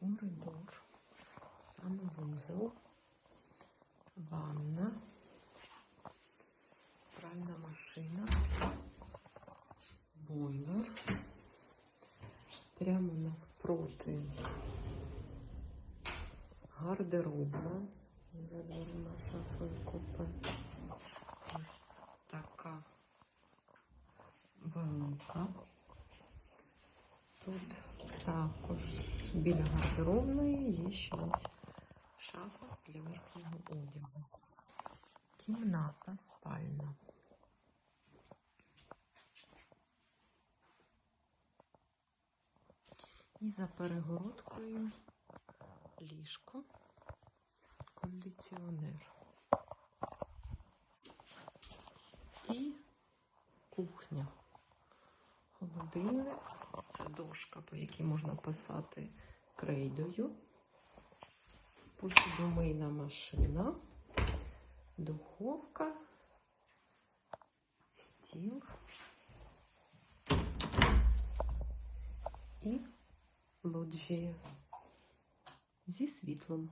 коридор, санвузол, ванна, пральна машина, бойлер. Прямо навпроти гардеробна. За дверима шафою купе. Ось така велика. Тут також біля гардеробної є ще ось шафа для верхнього одягу. Кімната спальна. І за перегородкою ліжко, кондиціонер. І кухня. Холодильник. Це дошка, по якій можна писати крейдою. Посудомийна машина, духовка, стіл і лоджія зі світлом.